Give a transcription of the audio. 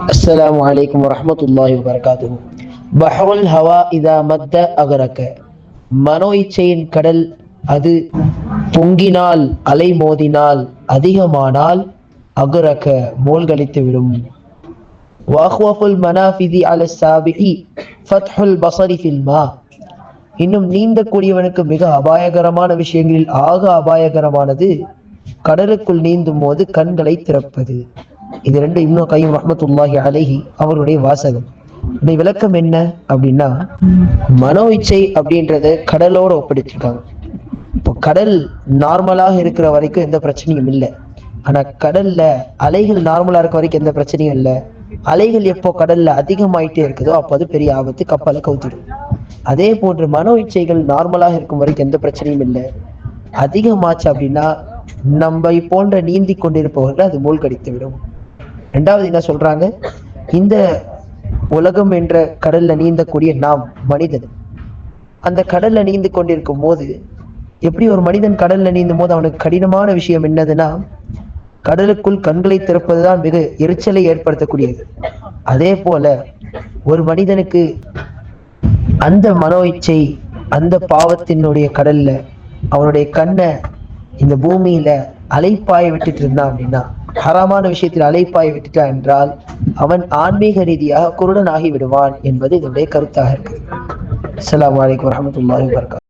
السلام عليكم ورحمة الله وبركاته بحر الهوى إذا مد أغرق மனோ இச்சையின் கடல் அது பொங்கினால் அலை மோதினால் அதிகமானால் அகுரக மூழ்கடித்து விடும் வாஹ்வஃபுல் மனாஃபிதி அல சாபிஹி ஃபத்ஹுல் பஸரி ஃபில் மா இன்னும் நீந்தக்கூடியவனுக்கு மிக அபாயகரமான விஷயங்களில் ஆக அபாயகரமானது கடலுக்குள் நீந்தும் போது கண்களை திறப்பது இது ரெண்டு இன்னும் கையும் ரஹமத்துல்லாஹி அலைஹி அவருடைய வாசகம். இந்த விளக்கம் என்ன அப்படின்னா மனோ இச்சை அப்படின்றத கடலோட ஒப்படைச்சிருக்காங்க. இப்போ கடல் நார்மலாக இருக்கிற வரைக்கும் எந்த பிரச்சனையும் இல்லை. ஆனா கடல்ல அலைகள் நார்மலா இருக்க வரைக்கும் எந்த பிரச்சனையும் இல்லை. அலைகள் எப்போ கடல்ல அதிகமாயிட்டே இருக்குதோ அப்போ அது பெரிய ஆபத்து கப்பலை கவுத்திடும். அதே போன்று மனோ இச்சைகள் நார்மலாக இருக்கும் வரைக்கும் எந்த பிரச்சனையும் இல்லை. அதிகமாச்சு அப்படின்னா நம்மை போன்ற நீந்தி கொண்டிருப்பவர்கள் அது மூழ்கடித்து விடும். ரெண்டாவது என்ன சொல்றாங்க? இந்த உலகம் என்ற கடல்ல நீந்தக்கூடிய நாம் மனிதன். அந்த கடல்ல நீந்து கொண்டிருக்கும் போது எப்படி ஒரு மனிதன் கடல்ல நீந்தும் போது அவனுக்கு கடினமான விஷயம் என்னதுன்னா கடலுக்குள் கண்களை திறப்பதுதான் மிக எரிச்சலை ஏற்படுத்தக்கூடியது. அதே போல ஒரு மனிதனுக்கு அந்த மனோ இச்சை அந்த பாவத்தினுடைய கடல்ல அவனுடைய கண்ணை இந்த பூமியில அலைப்பாய விட்டுட்டு இருந்தான் அப்படின்னா ஹராமான விஷயத்தில் அழைப்பாய் விட்டுட்டான் என்றால் அவன் ஆன்மீக ரீதியாக குருடன் ஆகிவிடுவான் என்பது இதனுடைய கருத்தாக இருக்கு அஸ்ஸலாமு வலைக்கம் வரமத்துல வபரகாத்துஹு